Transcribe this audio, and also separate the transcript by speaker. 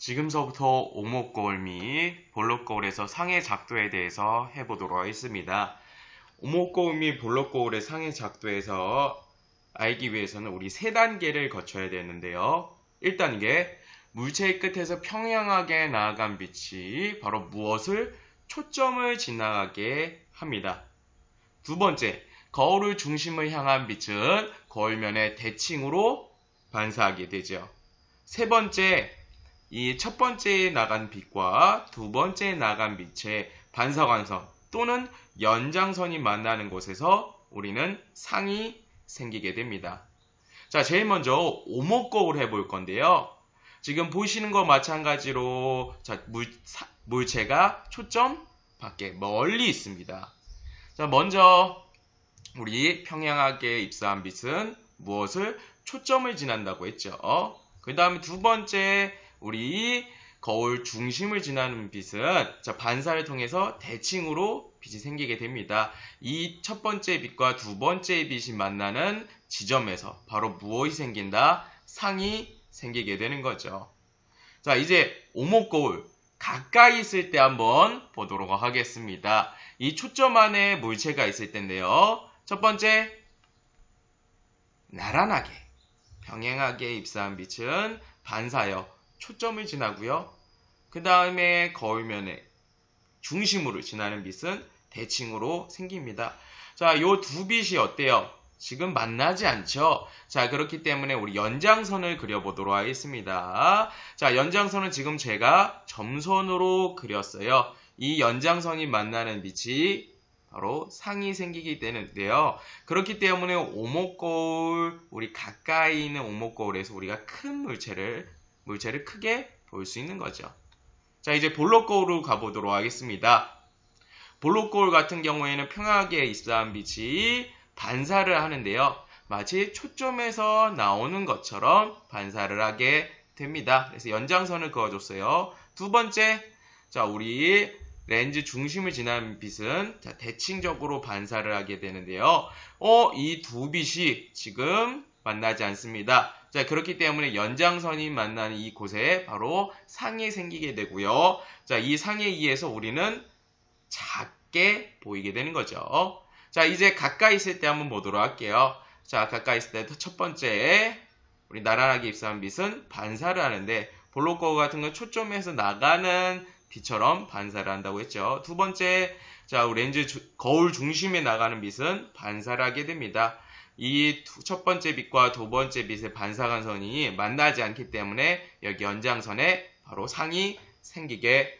Speaker 1: 지금서부터 오목거울 및 볼록거울에서 상해 작도에 대해서 해보도록 하겠습니다. 오목거울 및 볼록거울의 상해 작도에서 알기 위해서는 우리 세 단계를 거쳐야 되는데요. 1단계, 물체의 끝에서 평양하게 나아간 빛이 바로 무엇을 초점을 지나가게 합니다. 두 번째, 거울을 중심을 향한 빛은 거울면의 대칭으로 반사하게 되죠. 세 번째, 이 첫 번째 나간 빛과 두 번째 나간 빛의 반사광선 또는 연장선이 만나는 곳에서 우리는 상이 생기게 됩니다. 자, 제일 먼저 오목 거울 해볼 건데요. 지금 보시는 것 마찬가지로 자, 물, 사, 물체가 초점 밖에 멀리 있습니다. 자, 먼저 우리 평양하게 입사한 빛은 무엇을 초점을 지난다고 했죠. 그 다음에 두 번째 우리 거울 중심을 지나는 빛은 자, 반사를 통해서 대칭으로 빛이 생기게 됩니다. 이 첫 번째 빛과 두 번째 빛이 만나는 지점에서 바로 무엇이 생긴다? 상이 생기게 되는 거죠. 자, 이제 오목 거울 가까이 있을 때 한번 보도록 하겠습니다. 이 초점 안에 물체가 있을 텐데요. 첫 번째, 나란하게, 병행하게 입사한 빛은 반사여 초점을 지나고요. 그 다음에 거울면에 중심으로 지나는 빛은 대칭으로 생깁니다. 자, 요 두 빛이 어때요? 지금 만나지 않죠? 자, 그렇기 때문에 우리 연장선을 그려보도록 하겠습니다. 자, 연장선은 지금 제가 점선으로 그렸어요. 이 연장선이 만나는 빛이 바로 상이 생기게 되는데요. 그렇기 때문에 오목거울, 우리 가까이 있는 오목거울에서 우리가 큰 물체를, 물체를 크게 볼 수 있는 거죠. 자, 이제 볼록 거울로 가보도록 하겠습니다. 볼록 거울 같은 경우에는 평하게 입사한 빛이 반사를 하는데요. 마치 초점에서 나오는 것처럼 반사를 하게 됩니다. 그래서 연장선을 그어줬어요. 두 번째, 자, 우리 렌즈 중심을 지나는 빛은 자, 대칭적으로 반사를 하게 되는데요. 어, 이 두 빛이 지금 만나지 않습니다. 자, 그렇기 때문에 연장선이 만나는 이 곳에 바로 상이 생기게 되고요. 자, 이 상에 의해서 우리는 작게 보이게 되는 거죠. 자, 이제 가까이 있을 때 한번 보도록 할게요. 자, 가까이 있을 때 첫 번째, 우리 나란하게 입사한 빛은 반사를 하는데, 볼록거울 같은 건 초점에서 나가는 빛처럼 반사를 한다고 했죠. 두 번째, 자, 렌즈 주, 거울 중심에 나가는 빛은 반사를 하게 됩니다. 이 첫 번째 빛과 두 번째 빛의 반사광선이 만나지 않기 때문에 여기 연장선에 바로 상이 생기게